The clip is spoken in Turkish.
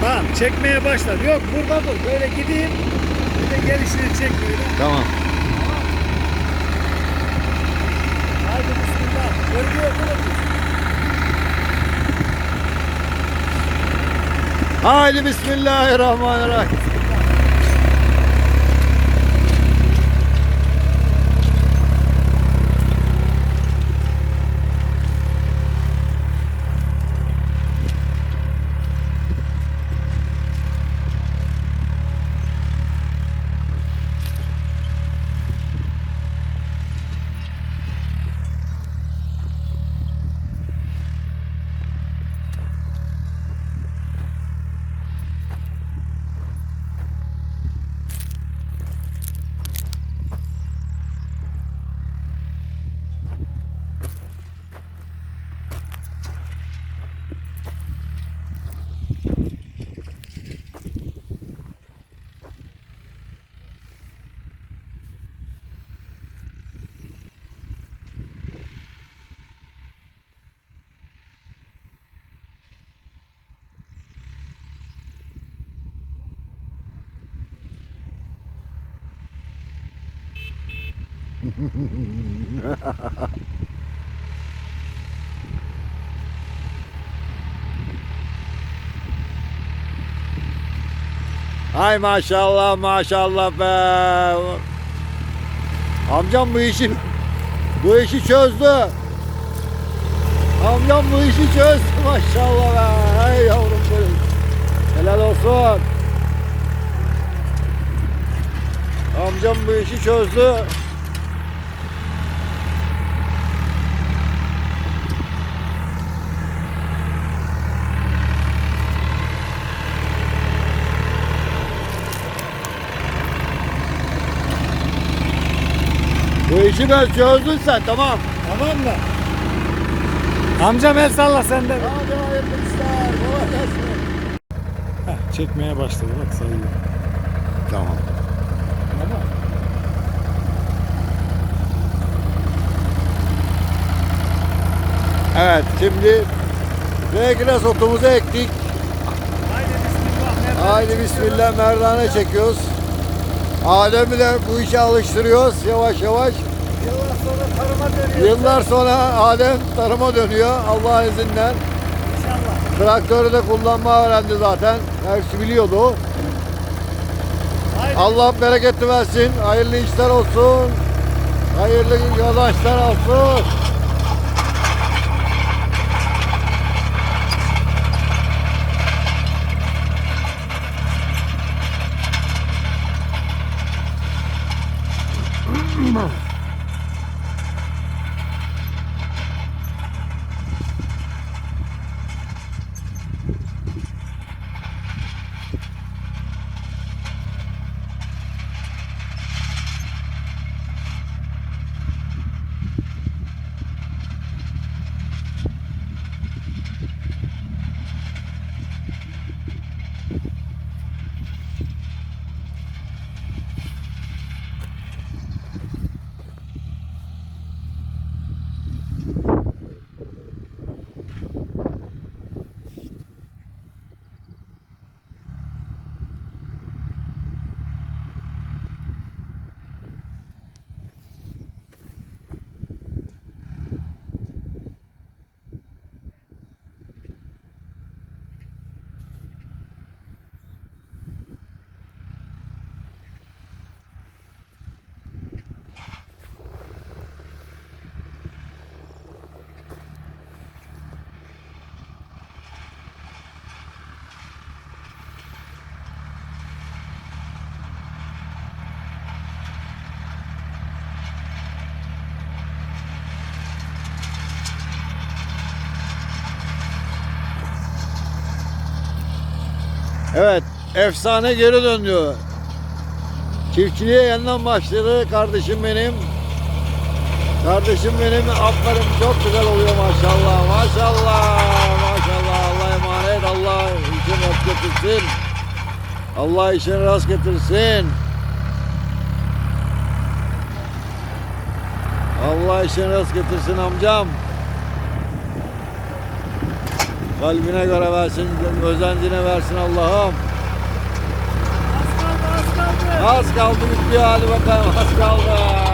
Tamam çekmeye başladı. Yok burada dur. Böyle gideyim. Bir de gelişini çek böyle. Tamam. Haydi bismillah. Görüyor musun? Haydi bismillahirrahmanirrahim. Ay maşallah maşallah be. Amcam bu işi bu işi çözdü. Amcam bu işi çözdü maşallah be. Ay yavrum benim. Helal olsun. Amcam bu işi çözdü. Bu işi ben çözdün sen tamam. Tamam mı? Amcam el salla sen de. Hadi hayırlı işler. Kolay gelsin. Heh, çekmeye başladı bak sayıyor. Tamam. Tamam. Evet şimdi regres otumuzu ektik. Haydi bismillah. Haydi bismillah merdane çekiyoruz. Adem'i de bu işe alıştırıyoruz yavaş yavaş. Yıllar sonra tarıma dönüyor. Yıllar sonra Adem tarıma dönüyor Allah'ın izniyle. İnşallah. Traktörü de kullanma öğrendi zaten. Hepsi biliyordu. Haydi. Allah bereketli versin. Hayırlı işler olsun. Hayırlı kazançlar olsun. Mm-hmm. Evet, efsane geri döndü. Çiftçiliğe yeniden başladı kardeşim benim. Kardeşim benim aferin çok güzel oluyor maşallah. Maşallah. Maşallah. Allah'a emanet. Allah işini rast getirsin. Allah işini rast getirsin. Allah işini rast getirsin amcam. Kalbine göre versin, özencine versin Allah'ım. Az kaldı az kaldı. Az kaldı bitiyor hadi bakalım az kaldı.